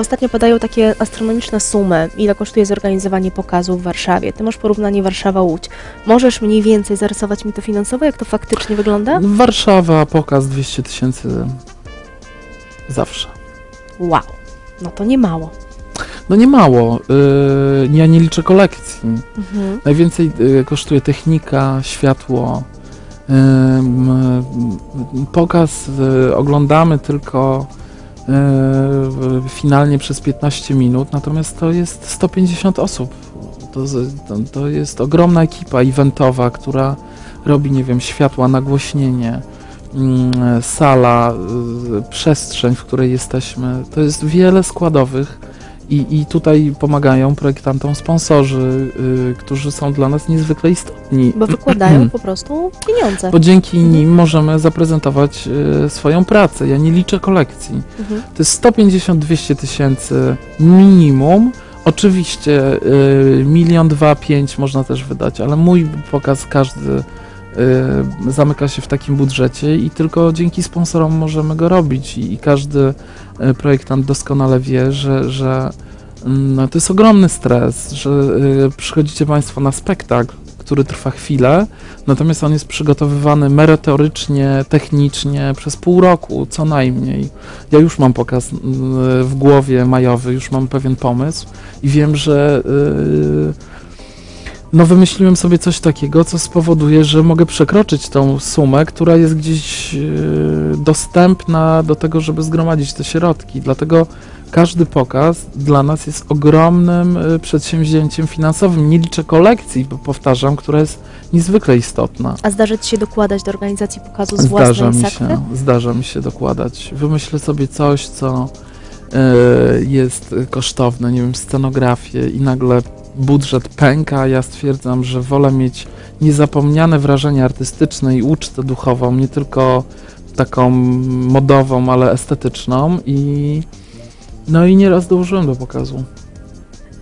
Ostatnio padają takie astronomiczne sumy, ile kosztuje zorganizowanie pokazu w Warszawie. Ty masz porównanie Warszawa-Łódź. Możesz mniej więcej zarysować mi to finansowo, jak to faktycznie wygląda? Warszawa, pokaz 200 tysięcy zawsze. Wow, no to nie mało. No nie mało. Yy, ja nie liczę kolekcji. Mhm. Najwięcej y, kosztuje technika, światło. Ym, y, pokaz y, oglądamy tylko finalnie przez 15 minut, natomiast to jest 150 osób. To, to, jest ogromna ekipa eventowa, która robi, nie wiem, światła, nagłośnienie, mm, sala, y, przestrzeń, w której jesteśmy. To jest wiele składowych. I, I tutaj pomagają projektantom sponsorzy, y, którzy są dla nas niezwykle istotni. Bo wykładają po prostu pieniądze. Bo dzięki Mhm. nim możemy zaprezentować y, swoją pracę. Ja nie liczę kolekcji. Mhm. To jest 150-200 tysięcy minimum. Oczywiście y, milion, dwa, pięć można też wydać, ale mój pokaz każdy y, zamyka się w takim budżecie i tylko dzięki sponsorom możemy go robić i, i każdy y, projektant doskonale wie, że, że mm, no, to jest ogromny stres, że y, przychodzicie Państwo na spektakl, który trwa chwilę, natomiast on jest przygotowywany merytorycznie, technicznie przez pół roku co najmniej. Ja już mam pokaz mm, w głowie majowy, już mam pewien pomysł i wiem, że yy, no wymyśliłem sobie coś takiego, co spowoduje, że mogę przekroczyć tą sumę, która jest gdzieś yy, dostępna do tego, żeby zgromadzić te środki. Dlatego każdy pokaz dla nas jest ogromnym y, przedsięwzięciem finansowym. Nie liczę kolekcji, bo powtarzam, która jest niezwykle istotna. A zdarza ci się dokładać do organizacji pokazu z Zdarza własnej mi się, zdarza mi się dokładać. Wymyślę sobie coś, co e, jest kosztowne, nie wiem, scenografię i nagle budżet pęka, ja stwierdzam, że wolę mieć niezapomniane wrażenie artystyczne i ucztę duchową, nie tylko taką modową, ale estetyczną i no i nieraz dołożyłem do pokazu.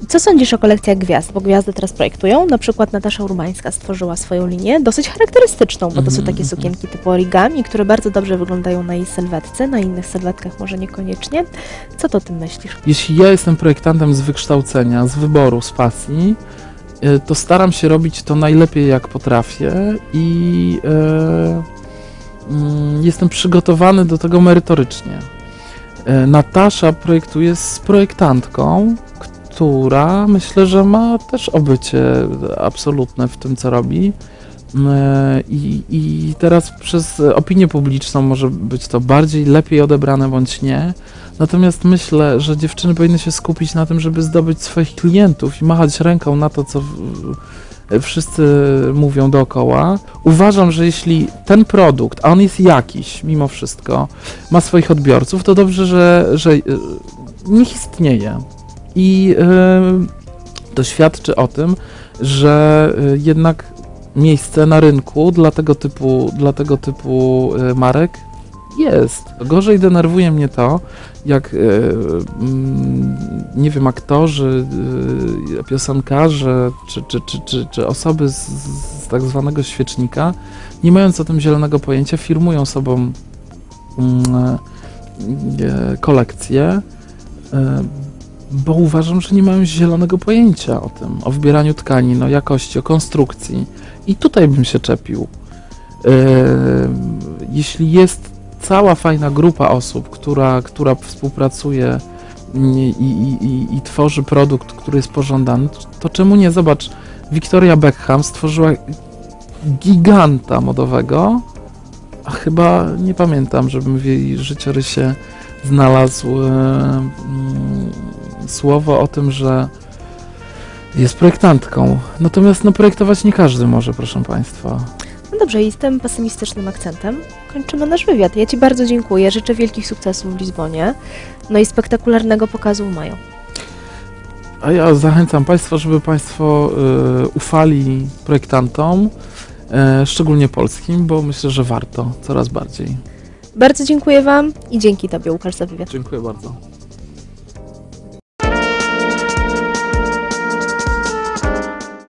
Co sądzisz o kolekcjach gwiazd? Bo gwiazdy teraz projektują. Na przykład Natasza Urbańska stworzyła swoją linię, dosyć charakterystyczną, bo to są Mhm, takie mhm. sukienki typu origami, które bardzo dobrze wyglądają na jej sylwetce, na innych sylwetkach może niekoniecznie. Co to o tym myślisz? Jeśli ja jestem projektantem z wykształcenia, z wyboru, z pasji, e, to staram się robić to najlepiej jak potrafię i e, mm, jestem przygotowany do tego merytorycznie. E, Natasza projektuje z projektantką, która myślę, że ma też obycie absolutne w tym, co robi. E, I, I teraz przez opinię publiczną może być to bardziej, lepiej odebrane bądź nie. Natomiast myślę, że dziewczyny powinny się skupić na tym, żeby zdobyć swoich klientów i machać ręką na to, co w- wszyscy mówią dookoła. Uważam, że jeśli ten produkt, a on jest jakiś mimo wszystko, ma swoich odbiorców, to dobrze, że, że e, niech istnieje. I to świadczy o tym, że e, jednak miejsce na rynku dla tego typu, dla tego typu e, marek jest. Gorzej denerwuje mnie to, jak e, nie wiem, aktorzy, piosenkarze, czy, czy, czy, czy, czy osoby z, z tak zwanego świecznika, nie mając o tym zielonego pojęcia, firmują sobą kolekcje, bo uważam, że nie mają zielonego pojęcia o tym, o wybieraniu tkanin, o jakości, o konstrukcji. I tutaj bym się czepił. E, Jeśli jest cała fajna grupa osób, która, która współpracuje i, i, i, i tworzy produkt, który jest pożądany, to czemu nie? Zobacz, Victoria Beckham stworzyła giganta modowego, a chyba nie pamiętam, żebym w jej życiorysie znalazł e, mm, słowo o tym, że jest projektantką. Natomiast no, projektować nie każdy może, proszę Państwa. No dobrze, i z tym pesymistycznym akcentem kończymy nasz wywiad. Ja Ci bardzo dziękuję, życzę wielkich sukcesów w Lizbonie, no i spektakularnego pokazu w maju. A ja zachęcam Państwa, żeby Państwo y, ufali projektantom, y, szczególnie polskim, bo myślę, że warto coraz bardziej. Bardzo dziękuję Wam i dzięki Tobie, Łukasz, za wywiad. Dziękuję bardzo.